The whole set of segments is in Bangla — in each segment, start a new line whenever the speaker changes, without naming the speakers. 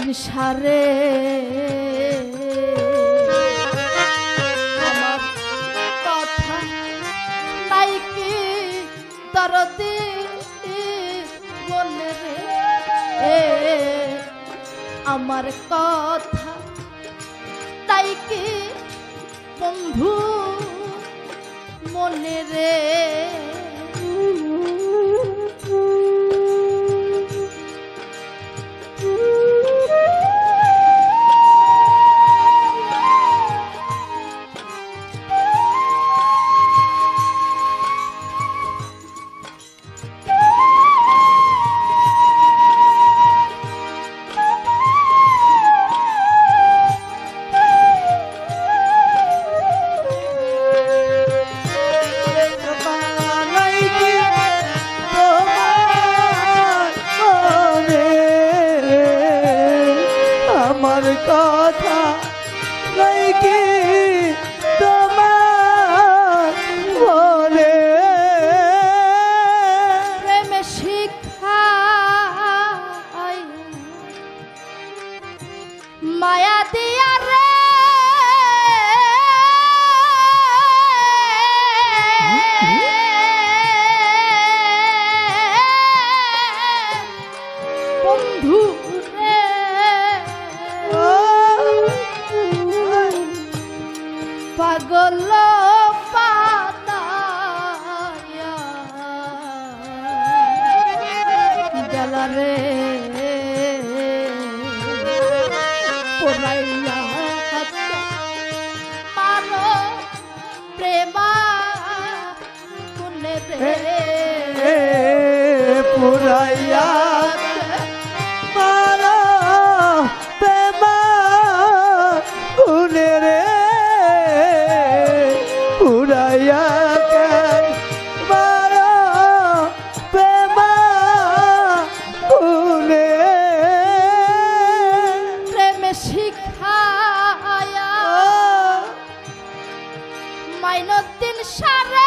আইনুদ্দিন সারে। আমার কথা তাই কি বন্ধু মনে রে? প্রেমা কোনে রে মাইনুদ্দিন সারে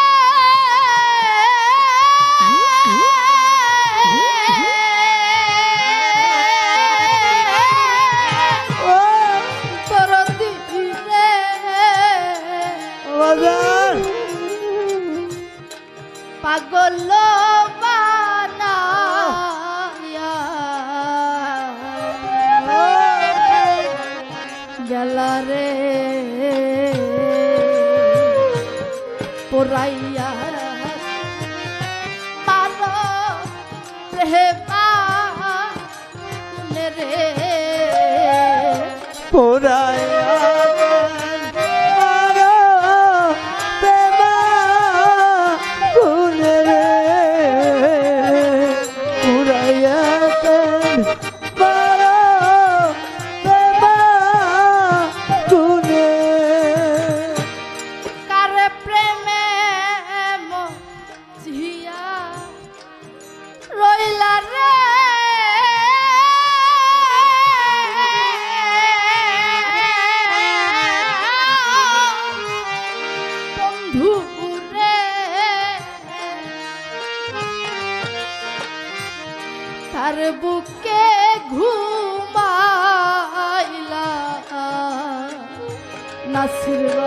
পোরাইয়া পারো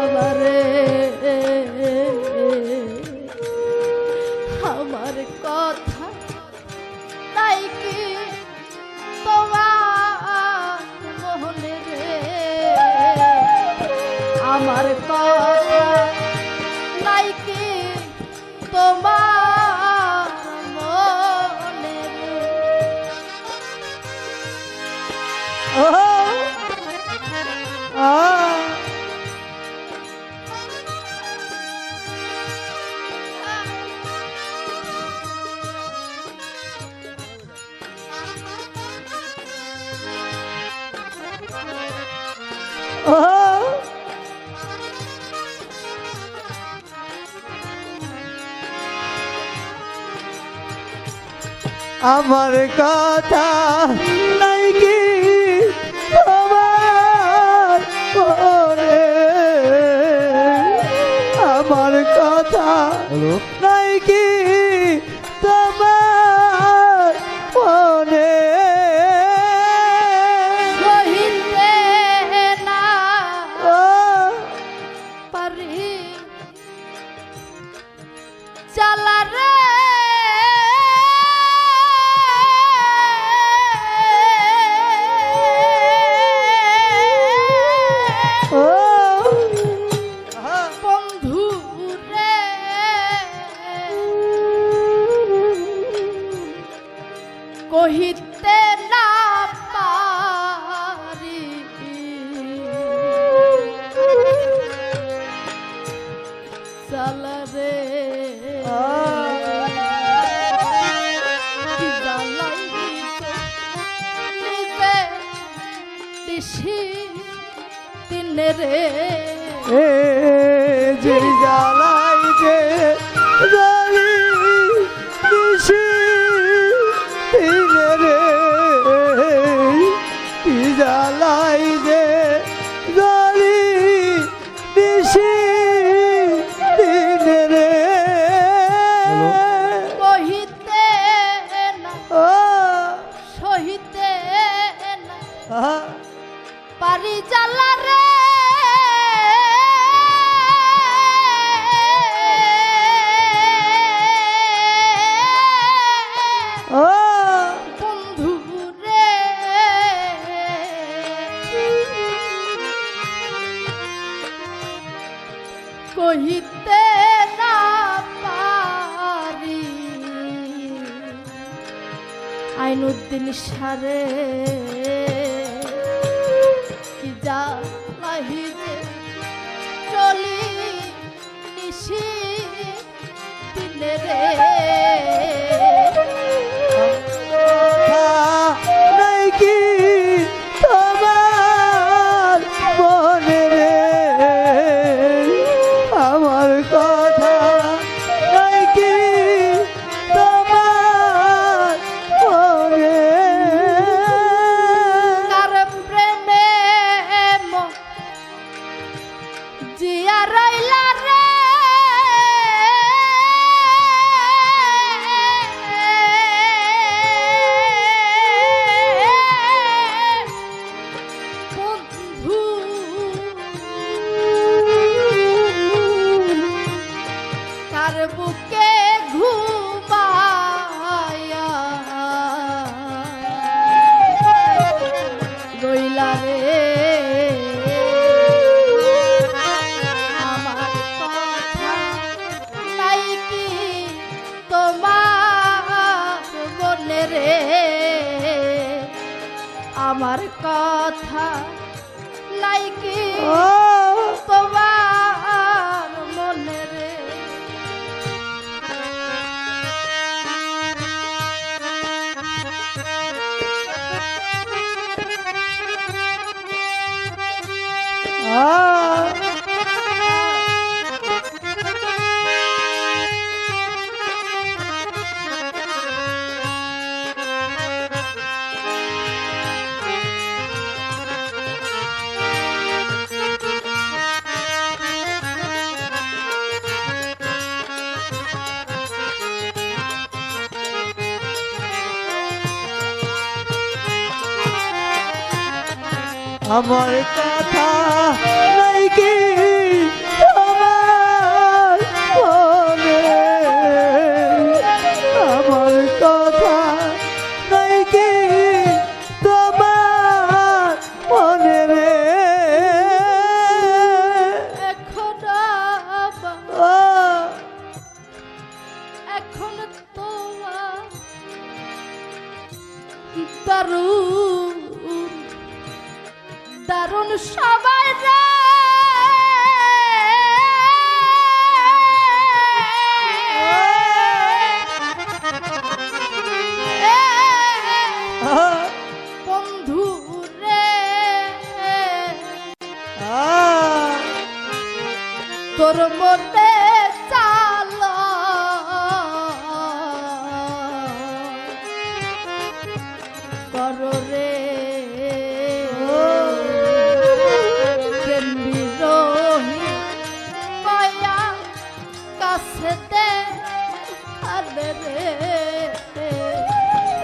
নাসির বাবা রে আমার কথা তাই কি তোমার রে? আমার কথা
আমার কথা নাই কি তোমার পরে? আমার কথা নাই কি
Jerry's রে। কি
যা
লাহিতে চলি নিশি দিনে রে।
আমার কথা
লাইকি
ও আমার কথা নাই কি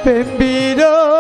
Bambino.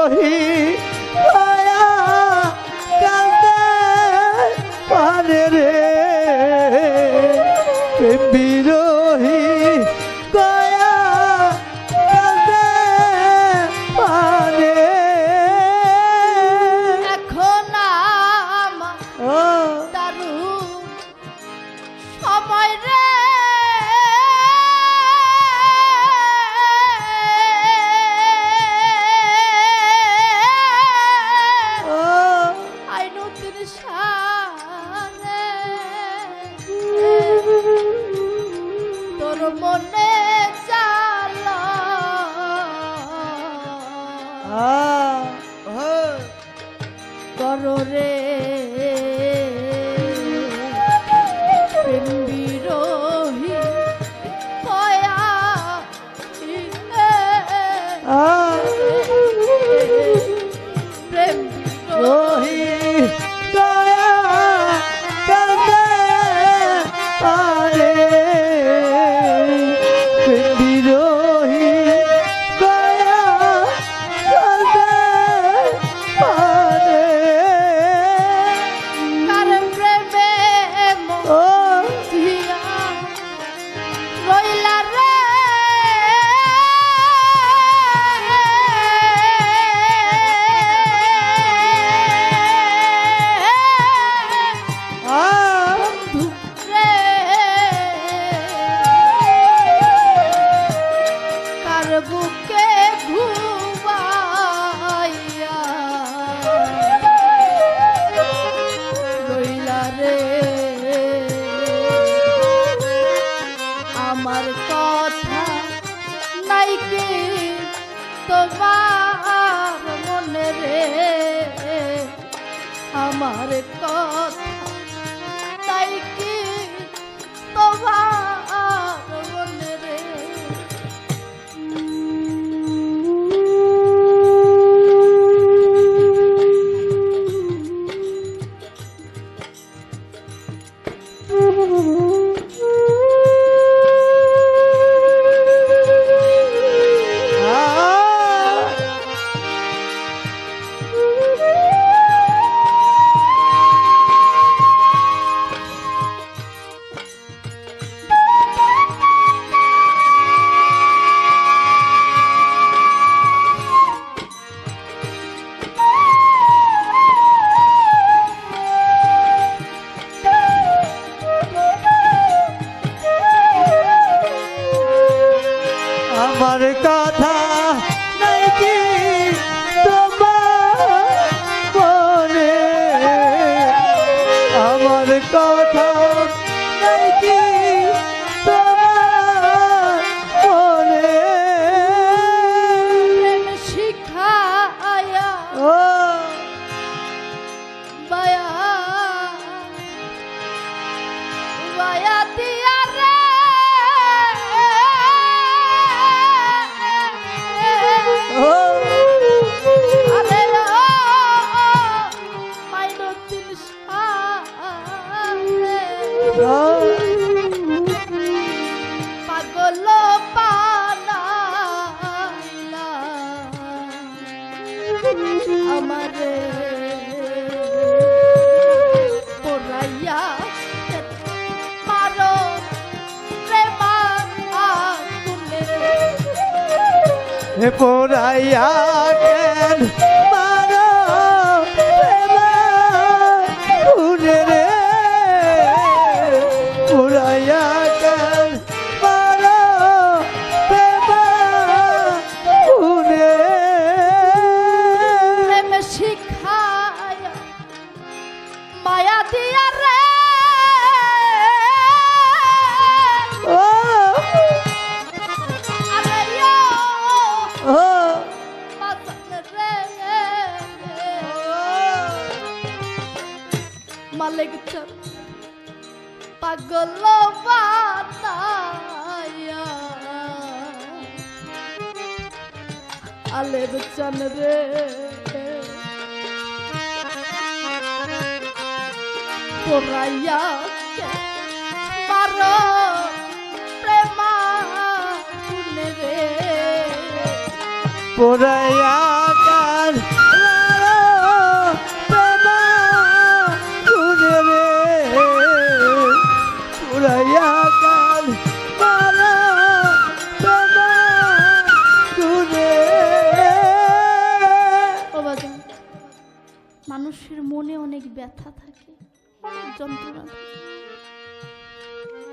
তার
কা
Marek. পোড়াইয়া গেল জোগাইয়া পারো প্রেমা
পুনে রে পোড়াইয়া